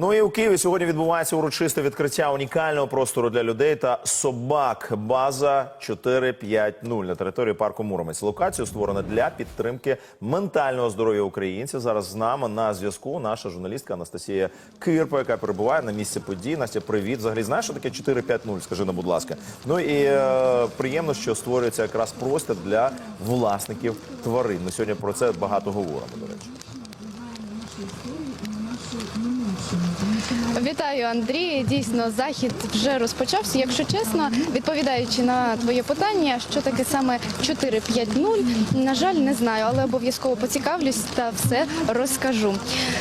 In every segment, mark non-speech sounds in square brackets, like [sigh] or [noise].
Ну і у Києві сьогодні відбувається урочисте відкриття унікального простору для людей та собак. База 450 на території парку Муромець. Локацію створено для підтримки ментального здоров'я українців. Зараз з нами на зв'язку наша журналістка Анастасія Кирпа, яка перебуває на місці подій. Настя, привіт. Взагалі знаєш, що таке 450? Скажи нам, будь ласка. Ну і е, приємно, що створюється якраз простір для власників тварин. Ми сьогодні про це багато говоримо. До речі. Вітаю, Андрій. Дійсно, захід вже розпочався. Якщо чесно, відповідаючи на твоє питання, що таке саме 450, на жаль, не знаю, але обов'язково поцікавлюсь та все розкажу.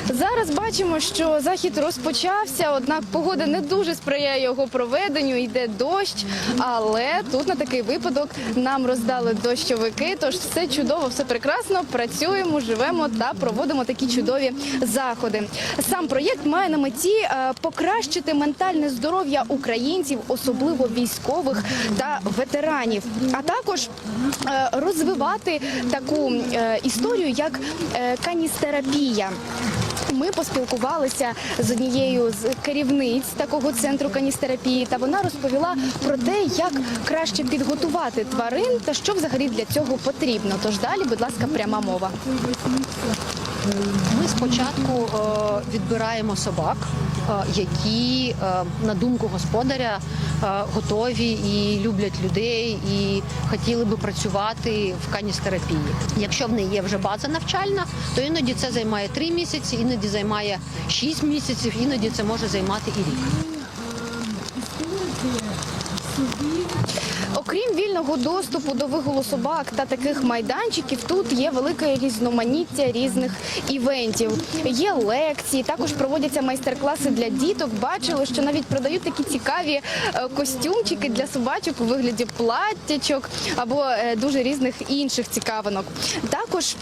Зараз бачимо, що захід розпочався, однак погода не дуже сприяє його проведенню. Йде дощ, але тут на такий випадок нам роздали дощовики. Тож все чудово, все прекрасно. Працюємо, живемо та проводимо такі чудові заходи. Сам проєкт має на меті е, покращити ментальне здоров'я українців, особливо військових та ветеранів, а також е, розвивати таку е, історію, як каністерапія. Ми поспілкувалися з однією з керівниць такого центру каністерапії, та вона розповіла про те, як краще підготувати тварин та що взагалі для цього потрібно. Тож далі, будь ласка, пряма мова. Ми спочатку е, відбираємо собак, е, які, е, на думку господаря, готові і люблять людей, і хотіли би працювати в каністерапії. Якщо в неї є вже база навчальна, то іноді це займає 3 місяці, іноді займає 6 місяців, іноді це може займати і рік. Окрім вільного доступу до вигулу собак та таких майданчиків, тут є велике різноманіття різних івентів. Є лекції, також проводяться майстер-класи для діток. Бачили, що навіть продають такі цікаві е, костюмчики для собачок у вигляді платтячок або е, дуже різних інших цікавинок. Також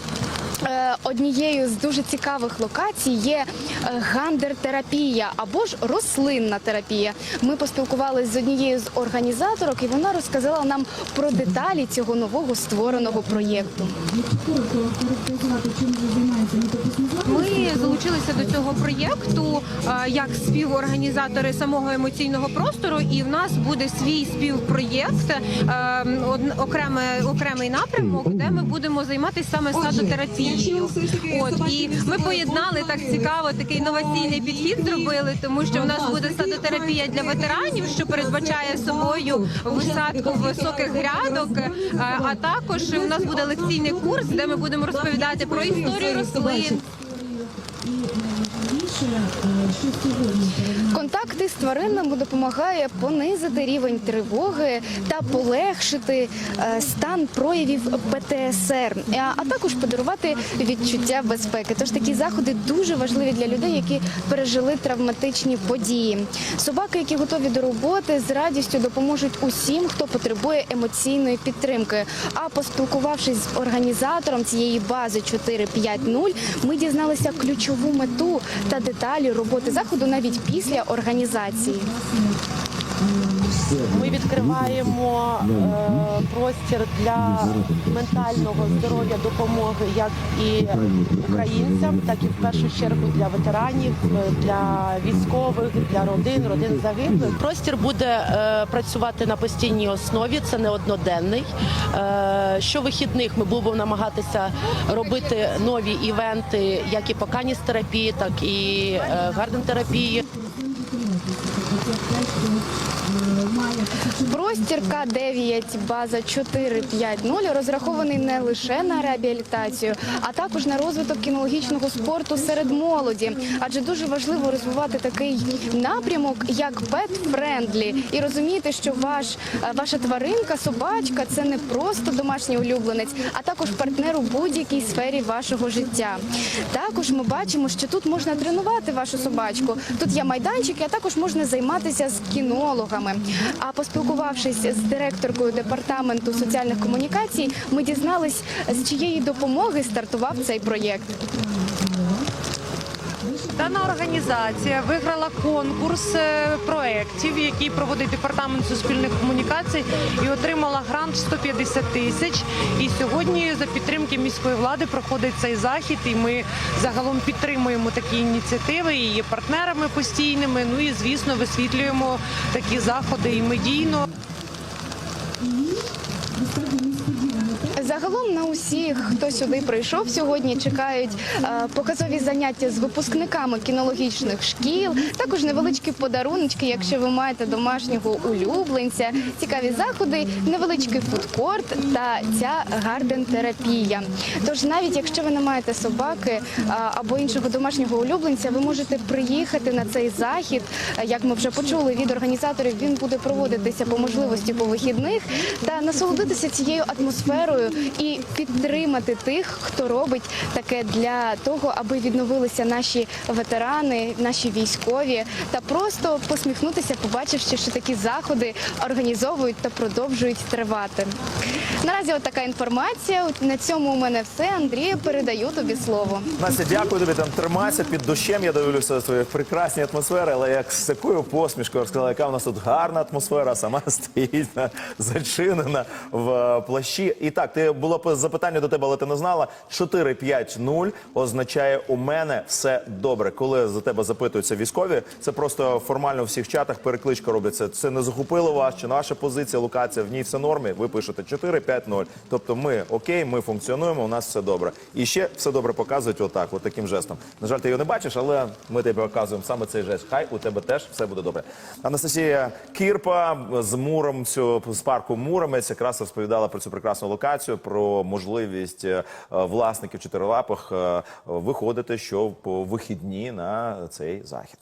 Однією з дуже цікавих локацій є е, гандертерапія або ж рослинна терапія. Ми поспілкувалися з однією з організаторок, і вона розказала нам про деталі цього нового створеного проєкту. Ми залучилися до цього проєкту е, як співорганізатори самого емоційного простору, і в нас буде свій співпроєкт, е, окремий напрямок, де ми будемо займатися саме садотерапією. От і ми поєднали так цікаво, такий інноваційний підхід зробили, тому що в нас буде садотерапія для ветеранів, що передбачає собою висадку високих грядок. е, А також у нас буде лекційний курс, де ми будемо розповідати про історію рослин. Контакти з тваринами допомагає понизити рівень тривоги та полегшити е, стан проявів ПТСР, а- а також подарувати відчуття безпеки. Тож такі заходи дуже важливі для людей, які пережили травматичні події. Собаки, які готові до роботи, з радістю допоможуть усім, хто потребує емоційної підтримки. А поспілкувавшись з організатором цієї бази 450, ми дізналися ключову мету та деталі роботи заходу навіть після організації. Ми відкриваємо е, простір для ментального здоров'я допомоги як і українцям, так і в першу чергу для ветеранів, для військових, для родин, родин загиблих. Простір буде е, працювати на постійній основі. Це не одноденний. Е, щовихідних ми будемо намагатися робити нові івенти, як і по каністерапії, так і е, гарден-терапії. Простір К9, база 450 розрахований не лише на реабілітацію, а також на розвиток кінологічного спорту серед молоді. Адже дуже важливо розвивати такий напрямок, як pet-friendly. і розуміти, що ваш е, ваша тваринка, собачка це не просто домашній улюбленець, а також партнер у будь-якій сфері вашого життя. Також ми бачимо, що тут можна тренувати вашу собачку. Тут є майданчики, а також можна займатися з кінологами. А поспілкувавшись з директоркою департаменту соціальних комунікацій, ми дізнались, з чиєї допомоги стартував цей проєкт. Дана організація виграла конкурс е, проєктів, який проводить департамент суспільних комунікацій, і отримала грант 150 тисяч. І сьогодні за підтримки міської влади проходить цей захід. І ми загалом підтримуємо такі ініціативи і є партнерами постійними. Ну і звісно, висвітлюємо такі заходи і медійно. Загалом на усіх, хто сюди прийшов сьогодні, чекають е, показові заняття з випускниками кінологічних шкіл. Також невеличкі подарунки, якщо ви маєте домашнього улюбленця, цікаві заходи, невеличкий фудкорт та ця гарден-терапія. Тож, навіть якщо ви не маєте собаки е, або іншого домашнього улюбленця, ви можете приїхати на цей захід. Як ми вже почули від організаторів, він буде проводитися по можливості по вихідних та насолодитися цією атмосферою і підтримати тих, хто робить таке для того, аби відновилися наші ветерани, наші військові, та просто посміхнутися, побачивши, що такі заходи організовують та продовжують тривати. Наразі от така інформація. На цьому у мене все. Андрію, передаю тобі слово. Настя, дякую тобі. Там тримайся під дощем. Я дивлюся свої прекрасні атмосфери, але як з такою посмішкою розказала, яка в нас тут гарна атмосфера, сама [laughs] стоїть на- зачинена в плащі. І так, ти було запитання до тебе, але ти не знала. 4-5-0 означає у мене все добре. Коли за тебе запитуються військові, це просто формально в всіх чатах перекличка робиться. Це не захопило вас, чи наша позиція, локація в ній все нормі. Ви пишете 4-5-0. Тобто ми окей, ми функціонуємо, у нас все добре. І ще все добре показують отак, от таким жестом. На жаль, ти його не бачиш, але ми тобі показуємо саме цей жест. Хай у тебе теж все буде добре. Анастасія Кірпа з Муром цю з парку Муромець якраз розповідала про цю прекрасну локацію, про можливість е, власників чотирилапих е, виходити що по вихідні на цей захід.